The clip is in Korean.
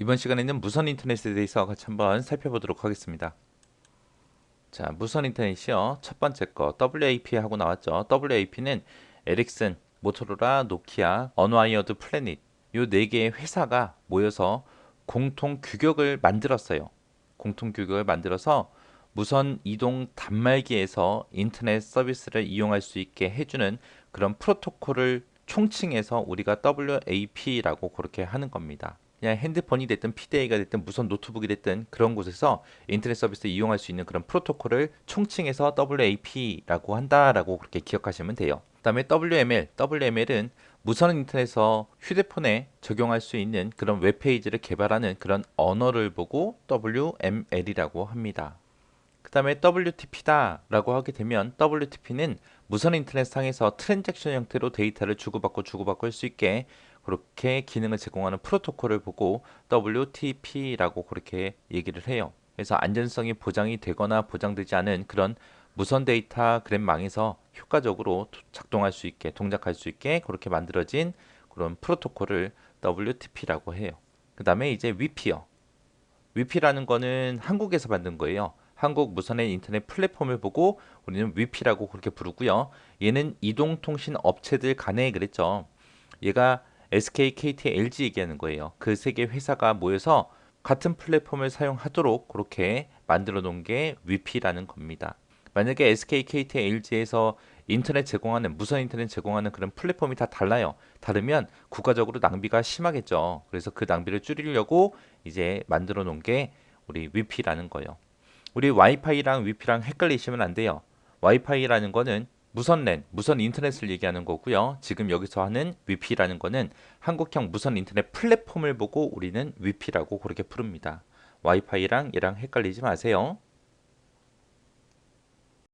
이번 시간에는 무선 인터넷에 대해서 같이 한번 살펴보도록 하겠습니다. 자, 무선 인터넷이요. 첫 번째 거 WAP 하고 나왔죠. WAP는 에릭슨, 모토로라, 노키아, 언와이어드 플래닛 요 네 개의 회사가 모여서 공통 규격을 만들었어요. 공통 규격을 만들어서 무선 이동 단말기에서 인터넷 서비스를 이용할 수 있게 해주는 그런 프로토콜을 총칭해서 우리가 WAP라고 그렇게 하는 겁니다. 그냥 핸드폰이 됐든 PDA가 됐든 무선 노트북이 됐든 그런 곳에서 인터넷 서비스 이용할 수 있는 그런 프로토콜을 총칭해서 WAP라고 한다라고 그렇게 기억하시면 돼요. 그다음에 WML, WML은 무선 인터넷에서 휴대폰에 적용할 수 있는 그런 웹페이지를 개발하는 그런 언어를 보고 WML이라고 합니다. 그 다음에 WTP다 라고 하게 되면 WTP는 무선 인터넷 상에서 트랜잭션 형태로 데이터를 주고받고 주고받고 할 수 있게 그렇게 기능을 제공하는 프로토콜을 보고 WTP라고 그렇게 얘기를 해요. 그래서 안전성이 보장이 되거나 보장되지 않은 그런 무선 데이터 그램망에서 효과적으로 작동할 수 있게 동작할 수 있게 그렇게 만들어진 그런 프로토콜을 WTP라고 해요. 그 다음에 이제 위피요. 위피라는 거는 한국에서 만든 거예요. 한국 무선의 인터넷 플랫폼을 보고 우리는 위피라고 그렇게 부르고요. 얘는 이동통신 업체들 간에 그랬죠. 얘가 SK, KT, LG 얘기하는 거예요. 그 세 개 회사가 모여서 같은 플랫폼을 사용하도록 그렇게 만들어 놓은 게 위피라는 겁니다. 만약에 SK, KT, LG에서 인터넷 제공하는 무선 인터넷 제공하는 그런 플랫폼이 다 달라요. 다르면 국가적으로 낭비가 심하겠죠. 그래서 그 낭비를 줄이려고 이제 만들어 놓은 게 우리 위피라는 거예요. 우리 와이파이랑 위피랑 헷갈리시면 안 돼요. 와이파이라는 거는 무선 랜, 무선 인터넷을 얘기하는 거고요. 지금 여기서 하는 위피라는 거는 한국형 무선 인터넷 플랫폼을 보고 우리는 위피라고 그렇게 부릅니다. 와이파이랑 얘랑 헷갈리지 마세요.